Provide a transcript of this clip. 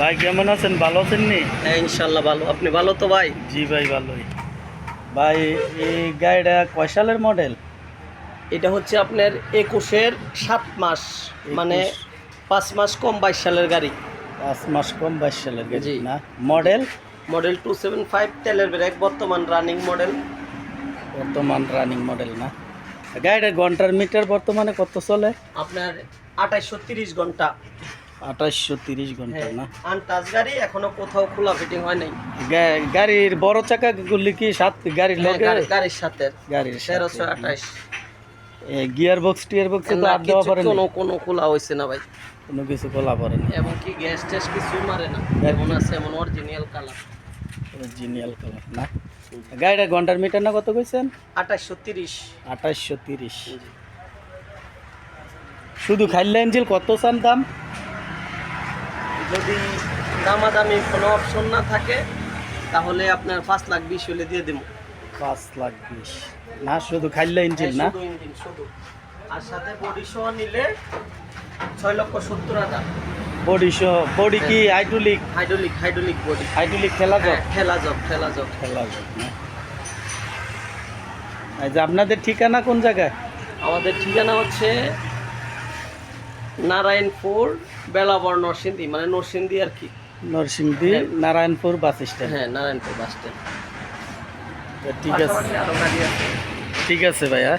ভাই কেমন আছেন? ভালো আছেন নি? হ্যাঁ ইনশাল্লাহ ভালো। আপনি ভালো তো ভাই? জি ভাই ভালোই। ভাই এই গাড়িটা কয় সালের মডেল? এটা হচ্ছে আপনার একুশের সাত মাস মানে পাঁচ মাস কম বাইশ সালের গাড়ি। পাঁচ মাস কম বাইশ সালের গাড়ি জি। না? Model? Model two seven five তেলের ব্রেক বর্তমান রানিং মডেল। বর্তমান রানিং মডেল না? গাড়িটার ঘণ্টার মিটার বর্তমানে কত চলে? আপনার আঠাইশশো তিরিশ ঘণ্টা। আঠাশশো তিরিশ ঘণ্টা হ্যাঁ। না? আনটাচ গাড়ি এখনও কোথাও খোলা ফিটিং হয় নাই। গাড়ির বড় চাকা গুলি কি সাত গাড়ির হ্যাঁ, লগে? গাড়ির সাথে। গাড়ির তেরোশো আঠাইশ। গিয়ার বক্স টিয়ার বক্সে তো আর দেওয়া কিছু- পারে কোনো কোনো খোলা হয়েছে না ভাই। কোনো কিছু খোলা পারে না এবং কি গ্যাস ট্যাস কিছুই মারে না। যেমন আছে এমন অরিজিনাল কালার জিনিয়াল কালার না? গাড়িটার ঘণ্টার মিটার না কত কইছেন? আঠাইশশো তিরিশ। আঠাশশো তিরিশ। শুধু খাইলা ইঞ্জিল কত চান দাম? যদি দামাদামি কোনো অপশন না থাকে তাহলে আপনার পাঁচ লাখ বিশ হলে দিয়ে দেবো। পাঁচ লাখ বিশ। না শুধু খাইলে ইঞ্জিল না? হ্যাঁ, শুধু ইঞ্জিন শুধু। আর সাথে বডি সহ নিলে ছয় লক্ষ সত্তর হাজার। বডি সহ বডি কি hydraulic hydraulic hydraulic body hydraulic খেলা তো হ্যাঁ ঠেলা জব ঠেলা জব খেলা না? আপনাদের ঠিকানা কোন জায়গায়? আমাদের ঠিকানা হচ্ছে নারায়ণপুর বেলাবর নরসিংদী মানে নরসিংদী আর কি। নরসিংদী হ্যাঁ। Narayanpur bus stand. হ্যাঁ নারায়ণপুর বাস স্ট্যান্ড। ঠিক আছে। ঠিক আছে ভাইয়া।